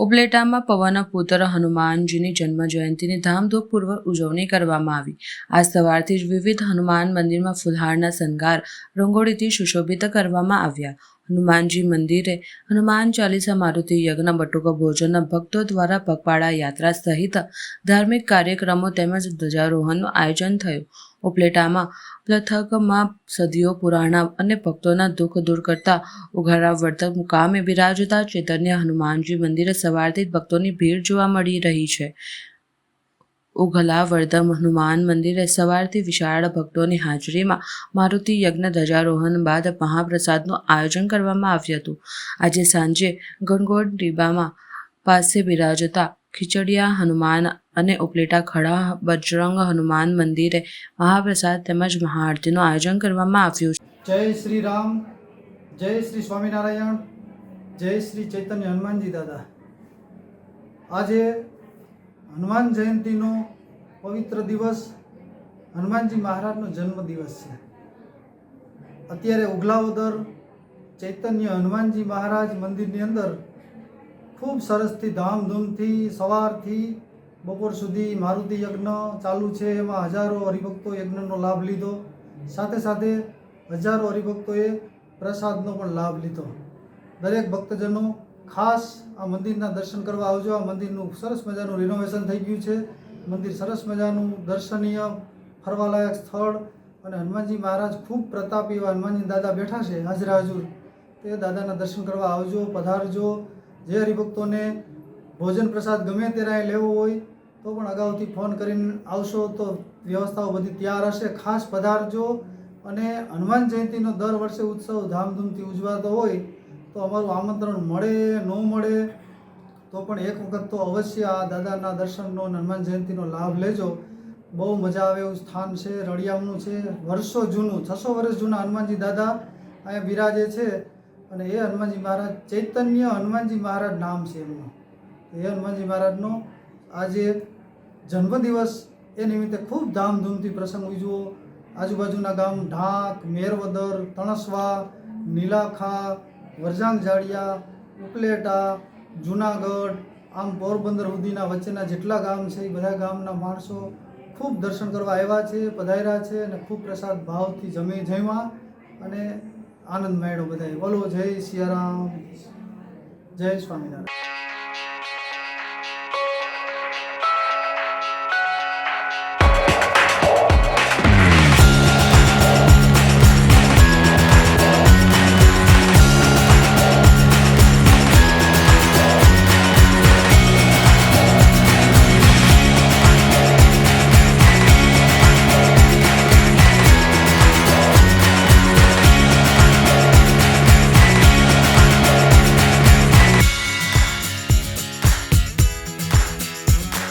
ઉપલેટામાં પવન પુત્ર હનુમાનજીની જન્મ જયંતિની ધામધૂમપૂર્વક ઉજવણી કરવામાં આવી. આ સવારથી જ વિવિધ હનુમાન મંદિરમાં ફુલહારના શણગાર રંગોળીથી સુશોભિત કરવામાં આવ્યા. હનુમાનજી મંદિરે હનુમાન ચાલીસા મારુતિ યજ્ઞ, બટુકા ભોજનના ભક્તો દ્વારા પગપાળા યાત્રા સહિત ધાર્મિક કાર્યક્રમો તેમજ ધ્વજારોહણનું આયોજન થયું. ઉપલેટામાં. પૃથકમાં સદીઓ પુરાણા અને ભક્તોના દુઃખ દૂર કરતા ઉઘાડા વર્તક મુકામે બિરાજતા ચૈતન્ય હનુમાનજી મંદિરે સવારથી ભક્તોની ભીડ જોવા મળી રહી છે. ઉઘલા વર્ધમ હનુમાન મંદિરે સવારથી વિશાળ ભક્તોની હાજરીમાં મારુતિ યજ્ઞ ધ્વજારોહણ બાદ મહાપ્રસાદનું આયોજન કરવામાં આવ્યું હતું. આજે સાંજે ગણગોટ ડીબામાં પાસે બિરાજતા ખીચડિયા હનુમાન અને ઉપલેટા ખડા બજરંગ હનુમાન મંદિરે મહાપ્રસાદ તેમજ મહાઆરતીનું આયોજન કરવામાં આવ્યું છે. જય શ્રી રામ, જય શ્રી સ્વામિનારાયણ, જય શ્રી ચૈતન્ય હનુમાનજી દાદા. આજે હનુમાન જયંતિનો પવિત્ર દિવસ, હનુમાનજી મહારાજનો જન્મ દિવસ છે. અત્યારે ઉગલાવદર ચૈતન્ય હનુમાનજી મહારાજ મંદિરની અંદર ખૂબ સરસથી, ધામધૂમથી, સવારથી બપોર સુધી મારુતિ યજ્ઞ ચાલુ છે. એમાં હજારો હરિભક્તો યજ્ઞનો લાભ લીધો. સાથે સાથે હજારો હરિભક્તોએ પ્રસાદનો પણ લાભ લીધો. દરેક ભક્તજનો ખાસ આ મંદિરના દર્શન કરવા આવજો. આ મંદિરનું સરસ મજાનું રિનોવેશન થઈ ગયું છે. મંદિર સરસ મજાનું દર્શનીય, ફરવાલાયક સ્થળ અને હનુમાનજી મહારાજ ખૂબ પ્રતાપી એવા હનુમાનજી દાદા બેઠા છે. હાજરા હજુર તે દાદાના દર્શન કરવા આવજો, પધારજો. જે હરિભક્તોને ભોજન પ્રસાદ ગમે ત્યારે લેવો હોય, તો પણ અગાઉથી ફોન કરીને આવશો તો વ્યવસ્થાઓ બધી તૈયાર હશે. ખાસ પધારજો અને હનુમાન જયંતિનો દર વર્ષે ઉત્સવ ધામધૂમથી ઉજવાતો હોય, તો અમારું આમંત્રણ મળે, ન મળે, તો પણ એક વખત તો અવશ્ય આ દાદાના દર્શનનો હનુમાન જયંતિનો લાભ લેજો. બહુ મજા આવે એવું સ્થાન છે, રળિયામનું છે. વર્ષો જૂનું, છસો વર્ષ જૂના હનુમાનજી દાદા અહીંયા બિરાજે છે. અને એ હનુમાનજી મહારાજ, ચૈતન્ય હનુમાનજી મહારાજ નામ છે એમનું. એ હનુમાનજી મહારાજનો આજે જન્મદિવસ એ નિમિત્તે ખૂબ ધામધૂમથી પ્રસંગ ઉજવો. આજુબાજુના ગામ ઢાંક, મેરવદર, તણસવા, નીલાખા, વરજાંગ જાડિયા ઉપલેટા, જુનાગઢ, આમ પોરબંદર સુધીના વચ્ચેના જેટલા ગામ છે એ બધા ગામના માણસો ખૂબ દર્શન કરવા આવ્યા છે, પધાર્યા છે અને ખૂબ પ્રસાદ ભાવથી જમી જમ્યા. અને આનંદ મેળો બધાએ. બોલો જય સિયારામ જય સ્વામિનારાયણ.